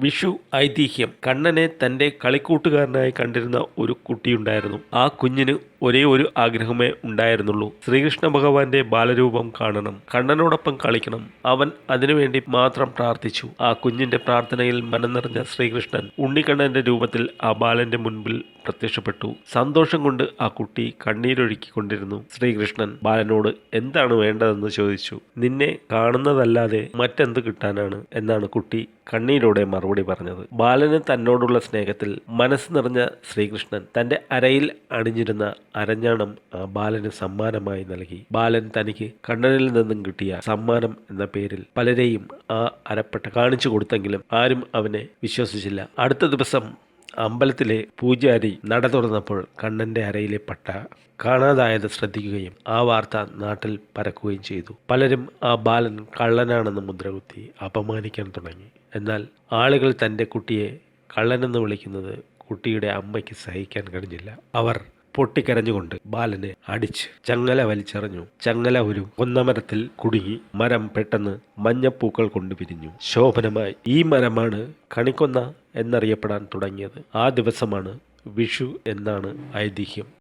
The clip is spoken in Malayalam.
വിഷു ഐതിഹ്യം. കണ്ണനെ തന്റെ കളിക്കൂട്ടുകാരനായി കണ്ടിരുന്ന ഒരു കുട്ടിയുണ്ടായിരുന്നു. ആ കുഞ്ഞിന് ഒരേ ഒരു ആഗ്രഹമേ ഉണ്ടായിരുന്നുള്ളൂ. ശ്രീകൃഷ്ണ ഭഗവാന്റെ ബാലരൂപം കാണണം. കണ്ണനോടൊപ്പം കളിക്കണം. അവൻ അതിനുവേണ്ടി മാത്രം പ്രാർത്ഥിച്ചു. ആ കുഞ്ഞിന്റെ പ്രാർത്ഥനയിൽ മനം നിറഞ്ഞ ശ്രീകൃഷ്ണൻ ഉണ്ണിക്കണ്ണന്റെ രൂപത്തിൽ ആ ബാലന്റെ മുൻപിൽ പ്രത്യക്ഷപ്പെട്ടു. സന്തോഷം കൊണ്ട് ആ കുട്ടി കണ്ണീരൊഴുക്കിക്കൊണ്ടിരുന്നു. ശ്രീകൃഷ്ണൻ ബാലനോട് എന്താണ് വേണ്ടതെന്ന് ചോദിച്ചു. നിന്നെ കാണുന്നതല്ലാതെ മറ്റെന്ത് കിട്ടാനാണ്? എന്നാണ് കുട്ടി കണ്ണീരോടെ മറുപടി പറഞ്ഞത്. ബാലന് തന്നോടുള്ള സ്നേഹത്തിൽ മനസ്സ് നിറഞ്ഞ ശ്രീകൃഷ്ണൻ തന്റെ അരയിൽ അണിഞ്ഞിരുന്ന അരഞ്ഞാണം ആ ബാലന് സമ്മാനമായി നൽകി. ബാലൻ തനിക്ക് കണ്ണനിൽ നിന്നും കിട്ടിയ സമ്മാനം എന്ന പേരിൽ പലരെയും ആ അരപ്പെട്ട കാണിച്ചു കൊടുത്തെങ്കിലും ആരും അവനെ വിശ്വസിച്ചില്ല. അടുത്ത ദിവസം അമ്പലത്തിലെ പൂജാരി നട തുറന്നപ്പോൾ കണ്ണന്റെ അരയിലെ പട്ട കാണാതായത് ശ്രദ്ധിക്കുകയും ആ വാർത്ത നാട്ടിൽ പരക്കുകയും ചെയ്തു. പലരും ആ ബാലൻ കള്ളനാണെന്ന് മുദ്രകുത്തി അപമാനിക്കാൻ തുടങ്ങി. എന്നാൽ ആളുകൾ തന്റെ കുട്ടിയെ കള്ളനെന്ന് വിളിക്കുന്നത് കുട്ടിയുടെ അമ്മയ്ക്ക് സഹിക്കാൻ കഴിഞ്ഞില്ല. അവർ പൊട്ടിക്കരഞ്ഞുകൊണ്ട് ബാലനെ അടിച്ച് ചങ്ങല വലിച്ചെറിഞ്ഞു. ചങ്ങല ഒരു കൊന്നമരത്തിൽ കുടുങ്ങി മരം പെട്ടെന്ന് മഞ്ഞപ്പൂക്കൾ കൊണ്ട് പിരിഞ്ഞു. ശോഭനമായി ഈ മരമാണ് കണിക്കൊന്ന എന്നറിയപ്പെടാൻ തുടങ്ങിയത്. ആ ദിവസമാണ് വിഷു എന്നാണ് ഐതിഹ്യം.